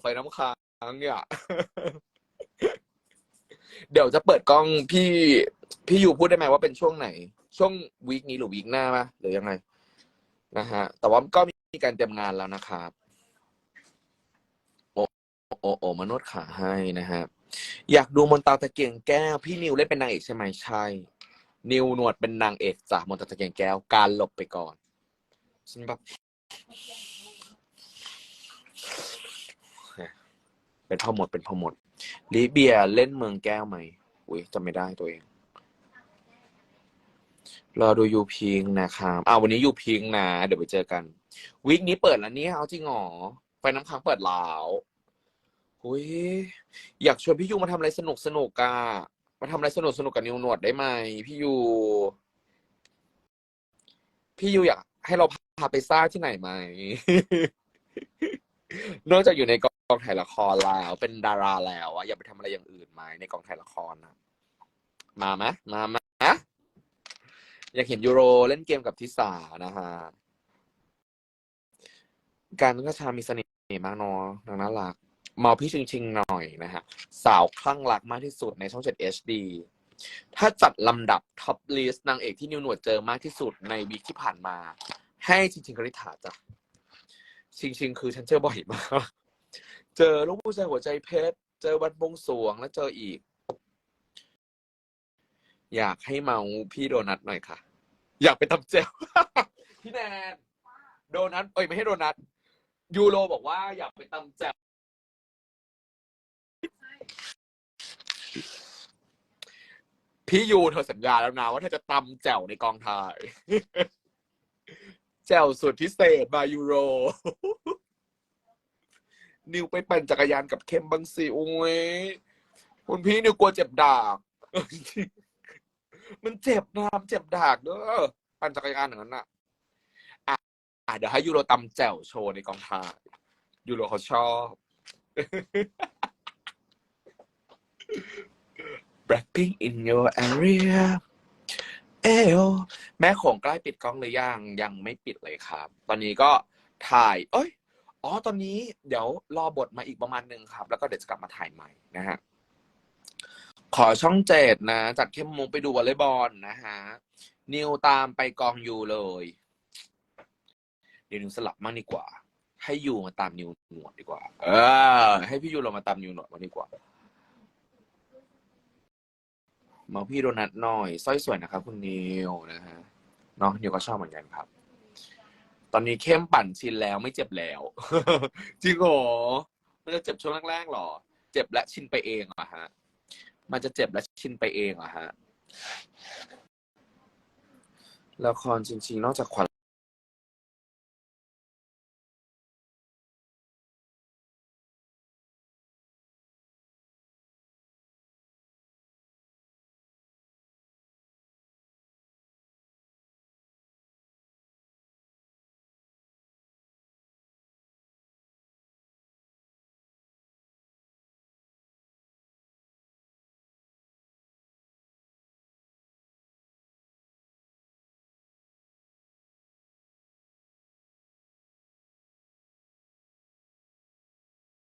ไฟน้ำค้างเนี่ยเดี๋ยวจะเปิดกล้องพี่พี่ยูพูดได้ไหมว่าเป็นช่วงไหน ช่วงวีคนี้หรือวีคหน้าปะหรือยังไงนะฮะ แต่ว่าก็มีการเตรียมงานแล้วนะครับ โอโอโอมานวดขาให้นะฮะอยากดูมนตาตะเกียงแก้ว พี่นิวเล่นเป็นนางเอกใช่ไหมใช่ นิวหนวดเป็นนางเอกจากมนตาตะเกียงแก้ว การหลบไปก่อนฉันแบบ เป็นพ่อหมดเป็นพ่อหมดลิเบียเล่นเมืองแก้วไหมอุ้ยจำไม่ได้ตัวเองรอดูยูพิงค์นะครับอ่าวันนี้ยูพิงค์นะ เดี๋ยวไปเจอกัน วีคนี้เปิดแล้วเนี่ยเอาจริงเหรอไฟน้ำค้างเปิดแล้วอุ้ยอยากชวนพี่ยูมาทำอะไรสนุกสนุกๆอะมาทำอะไรสนุกสนุกกับนิวหนวดได้ไหมพี่ยู พี่ยูอยากให้เราพาไปซ่าที่ไหนไหม นอกจากอยู่ในก กองถ่ายละครแล้ว เป็นดาราแล้วอะอยากไปทำอะไรอย่างอื่นไหมในกองถ่ายละครนะมาไหมมาไหมอยากเห็นยูโรเล่นเกมกับทิสานะฮะการก็ชามีเสน่ห์มากเนาะนางน่ารักเมาพี่ชิงชิงหน่อยนะฮะ สาวคลั่งรักมากที่สุดในช่อง 7 HD ถ้าจัดลำดับท็อปลิสต์นางเอกที่นิวหนวดเจอมากที่สุดในวีคที่ผ่านมา ให้ชิงชิงกริษฐาจ้ะชิงชิงคือฉันเจอบ่อยมาก เจอลูกผู้ชายหัวใจเพชร เจอวันบวงสรวงแล้วเจออีก อยากให้เมาพี่โดนัทหน่อยค่ะ อยากไปทำเจล พี่แนนโดนัทเอ้ยไม่ให้โดนัทยูโรบอกว่าอยากไปตำแจวพี่ยูเธอสัญญาแล้วนะว่าเธอจะตำแจ่วในกองถ่าย แจ่วสุดพิเศษมายูโร นิวไปปั่นจักรยานกับเข้มบังสิโอ้ยคุณพี่นิวกลัวเจ็บดากมันเจ็บนะมันเจ็บดากเด้อปั่นจักรยานอย่างนั้นน่ะอะอะเดี๋ยวให้ยูโรตำแจ่วโชว์ในกองถ่ายยูโรเขาชอบ Blackpink in your area เอโอแม่ของใกล้ปิดกล้องหรือยังยังไม่ปิดเลยครับ ตอนนี้ก็ถ่าย เอ้ย อ๋อตอนนี้เดี๋ยวรอบทมาอีกประมาณหนึ่งครับ แล้วก็เดี๋ยวจะกลับมาถ่ายใหม่นะฮะขอช่องเจ็ดนะ จัดเข้มมุงไปดูวอลเลย์บอลนะฮะนิวตามไปกองยูเลย เดี๋ยวนิวสลับมากดีกว่า ให้ยูมาตามนิวหนวดดีกว่า เออ ให้พี่ยูเรามาตามนิวหนวดมาดีกว่ามาพี่โดนัทหน่อยสร้อยสวยนะครับคุณนิวนะฮะเนาะนิวก็ชอบเหมือนกันครับ ตอนนี้เข้มปั่นชินแล้วไม่เจ็บแล้ว จริงเหรอมันจะเจ็บช่วงแรกๆหรอ เจ็บและชินไปเองเหรอฮะ มันจะเจ็บและชินไปเองเหรอฮะละครจริงๆ นอกจากขวัญ